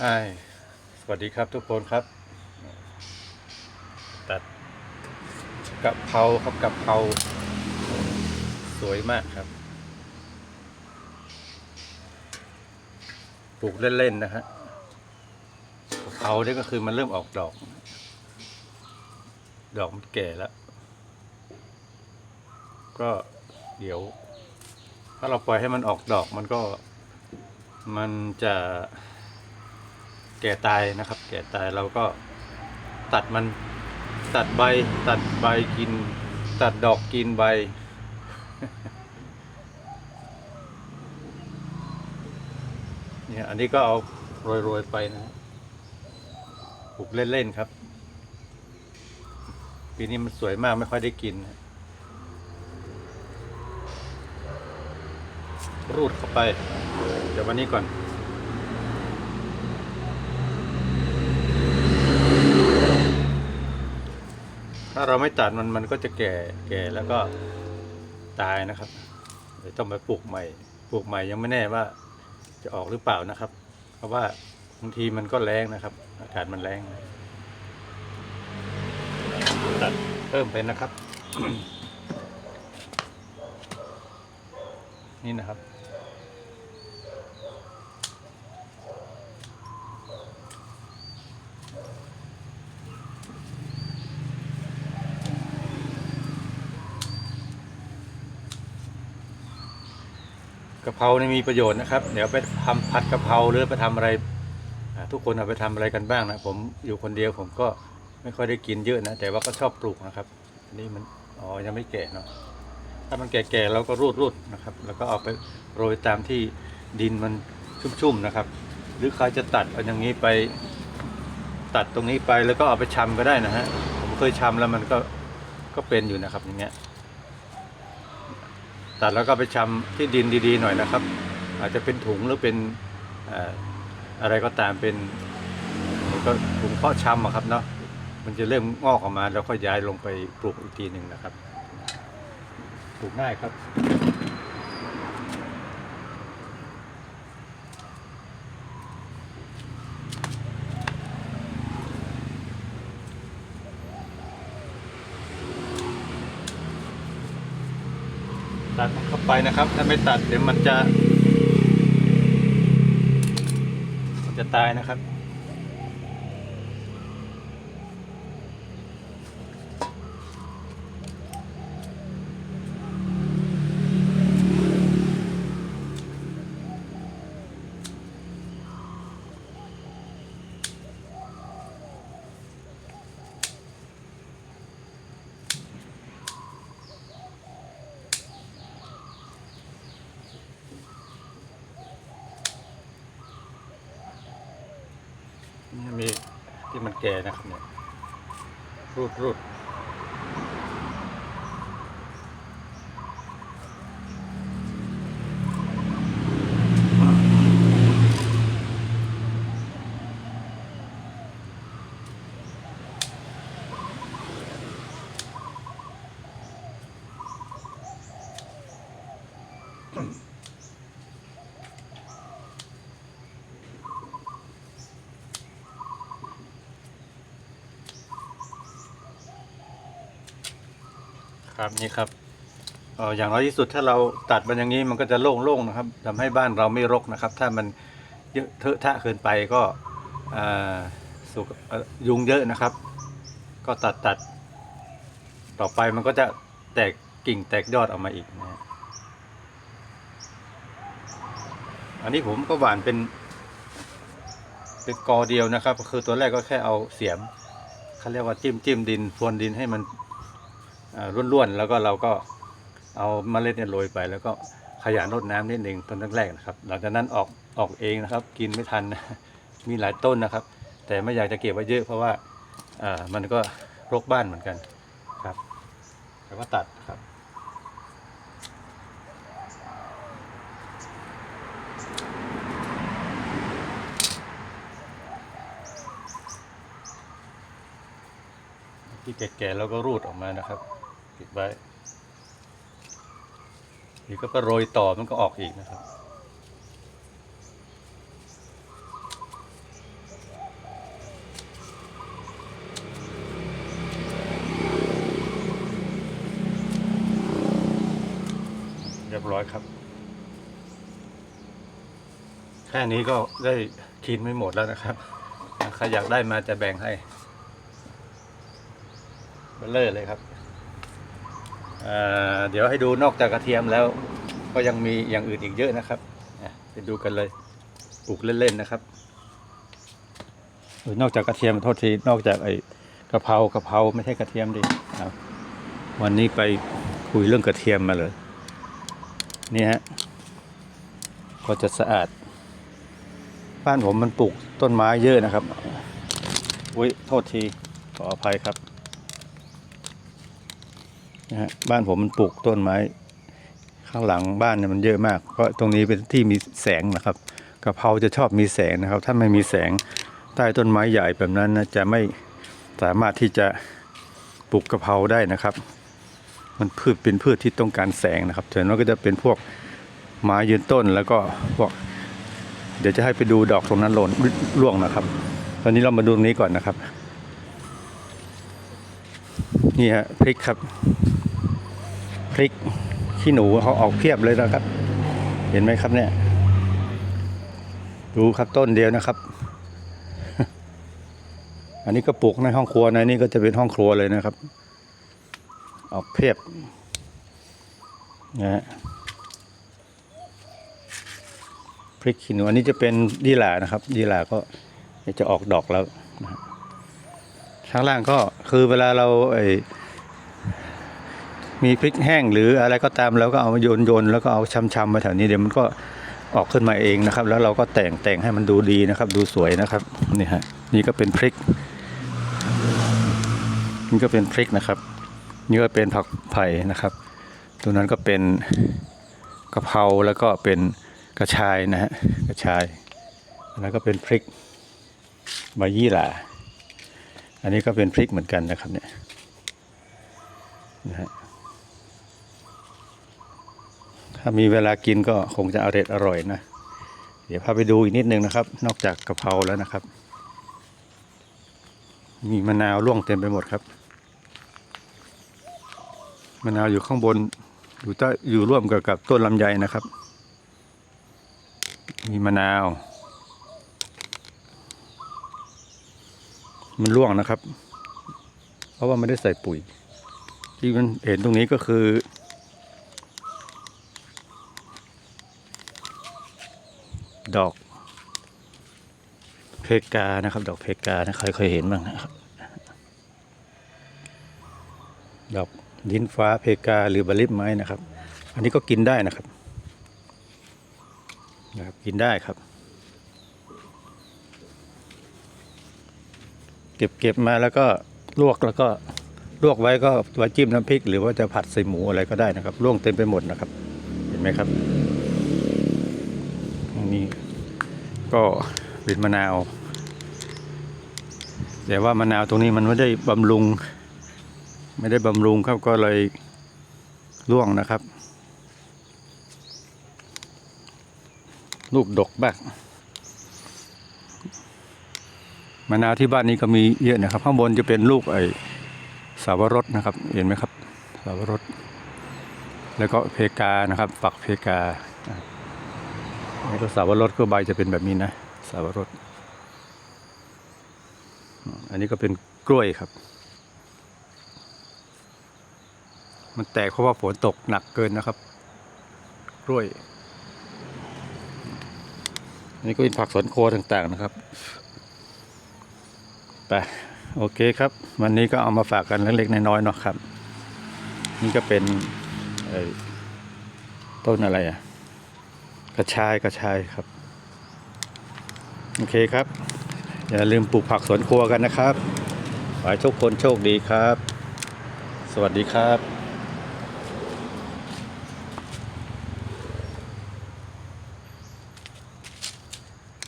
ใช่สวัสดีครับทุกคนครับ ตัดกะเพราครับกะเพราสวยมากครับปลูกเล่น ๆ นะฮะกะเพราเนี่ยก็คือมันเริ่มออกดอก ดอกมันแก่แล้ว ก็เดี๋ยว ถ้าเราปล่อยให้มันออกดอกมันก็มันจะ แก่ตายนะครับ แก่ตายเราก็ตัดมันตัดใบตัดใบกิน ตัดดอกกินใบ เนี่ยอันนี้ก็เอาโรยๆไปนะปลูกเล่น ๆ ครับ ปีนี้มันสวยมากไม่ค่อยได้กิน รูดเข้าไป เดี๋ยววันนี้ก่อน ถ้าเราไม่ตัดมันมันก็จะแก่แก่แล้วก็ตายนะครับเดี๋ยวต้องไปปลูกใหม่ ปลูกใหม่ยังไม่แน่ว่า จะออกหรือเปล่านะครับ เพราะว่าบางทีมันก็แรงนะครับ อากาศมันแรงตัดเพิ่มไปนะครับ นี่นะครับ กะเพรานี่มีประโยชน์นะครับ เดี๋ยวไปทำผัดกะเพราหรือไปทำอะไร ทุกคนเอาไปทำอะไรกันบ้างนะ ผมอยู่คนเดียวผมก็ไม่ค่อยได้กินเยอะนะ แต่ว่าก็ชอบปลูกนะครับ อันนี่มัน อ๋อ ยังไม่แก่เนาะ ถ้ามันแก่ๆเราก็รูดรูดนะครับ แล้วก็เอาไปโรยตามที่ดินมันชุ่มๆนะครับ หรือใครจะตัดเอาอย่างนี้ไปตัดตรงนี้ไปแล้วก็เอาไปชำก็ได้นะฮะ ผมเคยชำแล้วมันก็ก็เป็นอยู่นะครับอย่างเงี้ย ตัดแล้วก็ไปชำที่ดินดีๆหน่อยนะครับ อาจจะเป็นถุงหรือเป็นอะไรก็ตามเป็นก็ถุงเพาะชำอะครับเนาะมันจะเริ่มงอกออกมาแล้วก็ย้ายลงไปปลูกอีกทีหนึ่งนะครับ ปลูกง่ายครับ ตัดมันเข้า ไปนะครับ ถ้าไม่ตัดเดี๋ยวมันจะ มันจะตายนะครับ นี่มีที่มั นแก่นะครับเนี่ยรูดรูด ครับนี่ครับอออย่างน้อยที่สุดถ้าเราตัดมันอย่างนี้มันก็จะโล่งๆนะครับทำให้บ้านเราไม่รกนะครับ ถ้ามันเยอะเทอะทะเกินไปก็สุขเอ่อยุงเยอะนะครับ ก็ตัดตัดต่อไปมันก็จะแตกกิ่งแตกยอดออกมาอีกนะอันนี้ผมก็หว่านเป็นเป็นกอเดียวนะครับ คือตัวแรกก็แค่เอาเสียมเขาเรียกว่าจิ้มจิ้มดินพรวนดินให้มัน ร่วนๆ แล้วก็เราก็เอาเมล็ดเนี่ยโรยไป แล้วก็ขยันรดน้ำนิดหนึ่งต้นแรกๆนะครับ หลังจากนั้นออกออกเองนะครับ กินไม่ทันมีหลายต้นนะครับ แต่ไม่อยากจะเก็บไว้เยอะเพราะว่าอ่ามันก็รกบ้านเหมือนกันครับแล้วก็ตัดครับที่แก่ๆแล้วก็รูดออกมานะครับ ปิดไว้อีกก็โรยต่อมันก็ออกอีกนะครับ เรียบร้อยครับ แค่นี้ก็ได้คินไม่หมดแล้วนะครับใครอยากได้มาจะแบ่งให้เบลเลอร์เลยครับ เดี๋ยวให้ดูนอกจากกระเทียมแล้ว ก็ยังมีอย่างอื่นอีกเยอะนะครับไปดูกันเลยปลูกเล่นๆนะครับนอกจากกระเทียมโทษทีนอกจากไอ้กะเพรากะเพราไม่ใช่กระเทียมดิวันนี้ไปคุยเรื่องกระเทียมมาเลยนี่ฮะก็จะสะอาด บ้านผมมันปลูกต้นไม้เยอะนะครับอุ้ยโทษทีขออภัยครับ นะฮะบ้านผมมันปลูกต้นไม้ ข้างหลังบ้านเนี่ยมันเยอะมากเพราะตรงนี้เป็นที่มีแสงนะครับกะเพราจะชอบมีแสงนะครับ ถ้าไม่มีแสงใต้ต้นไม้ใหญ่แบบนั้นนะจะไม่สามารถที่จะปลูกกะเพราได้นะครับ มันพืชเป็นพืชที่ต้องการแสงนะครับส่วนมากก็จะเป็นพวกไม้ยืนต้นแล้วก็พวกเดี๋ยวจะให้ไปดูดอกตรงนั้นหล่นร่วงนะครับ ตอนนี้เรามาดูตรงนี้ก่อนนะครับ นี่ฮะพริกครับ พริกขี้หนูเขาออกเพียบเลยนะครับ เห็นไหมครับเนี่ย ดูครับต้นเดียวนะครับ อันนี้ก็ปลูกในห้องครัวนะนี่ก็จะเป็นห้องครัวเลยนะครับ ออกเพียบนะฮะพริกขี้หนูอันนี้จะเป็นยี่หร่านะครับยี่หร่าก็จะออกดอกแล้วข้างล่างก็คือเวลาเราไอ มีพริกแห้งหรืออะไรก็ตามเราก็เอามโยนโยนแล้วก็เอาชำๆมาแถวนี้เดี๋ยวมันก็ออกขึ้นมาเองนะครับ แล้วเราก็แต่งแต่งให้มันดูดีนะครับ ดูสวยนะครับนี่ฮะนี่ก็เป็นพริกนี่ก็เป็นพริกนะครับนี่ก็เป็นผักไผ่นะครับ ตัวนั้นก็เป็นกะเพราแล้วก็เป็นกระชายนะฮะกระชายแล้วก็เป็นพริกใบยี่หร่าอันนี้ก็เป็นพริกเหมือนกันนะครับเนี่ยนะฮะ ถ้ามีเวลากินก็คงจะอร่อยอร่อยนะ เดี๋ยวพาไปดูอีกนิดนึงนะครับ นอกจากกะเพราแล้วนะครับ มีมะนาวร่วงเต็มไปหมดครับ มะนาวอยู่ข้างบน อยู่ใต้อยู่ร่วมกับกับต้นลำไยนะครับ มีมะนาว มันร่วงนะครับ เพราะว่าไม่ได้ใส่ปุ๋ย ที่มันเห็นตรงนี้ก็คือ ดอก เพกานะครับ ดอกเพกานะใครเคยเห็นบ้างนะครับ ดอกลิ้นฟ้าเพกาหรือบาลิบไม้นะครับ อันนี้ก็กินได้นะครับนะครับกินได้ครับ เก็บเก็บมาแล้วก็ลวกแล้วก็ลวกไว้ก็ไว้จิ้มน้ำพริก หรือว่าจะผัดใส่หมูอะไรก็ได้นะครับร่วงเต็มไปหมดนะครับ เห็นไหมครับ นี้ ก็เป็นมะนาว แต่ว่ามะนาวตรงนี้มันไม่ได้บำรุง ไม่ได้บำรุงครับก็เลยร่วงนะครับ ลูกดกบ้างมะนาวที่บ้านนี้ก็มีเยอะนะครับ ข้างบนจะเป็นลูกไอ้สาวรสนะครับ เห็นไหมครับ สาวรสแล้วก็เพกานะครับ ฝักเพกา แล้วก็สาวรสก็ใบจะเป็นแบบนี้นะ สาวรสอันนี้ก็เป็นกล้วยครับ มันแตกเพราะว่าฝนตกหนักเกินนะครับ กล้วย อันนี้ก็เป็นผักสวนครัวต่างๆนะครับไปโอเคครับ วันนี้ก็เอามาฝากกันเล็กๆน้อยๆเนาะครับ นี่ก็เป็นต้นอะไรอะ กระชายกระชายครับ โอเคครับ อย่าลืมปลูกผักสวนครัวกันนะครับ ขอให้ทุกคนโชคดีครับ สวัสดีครับ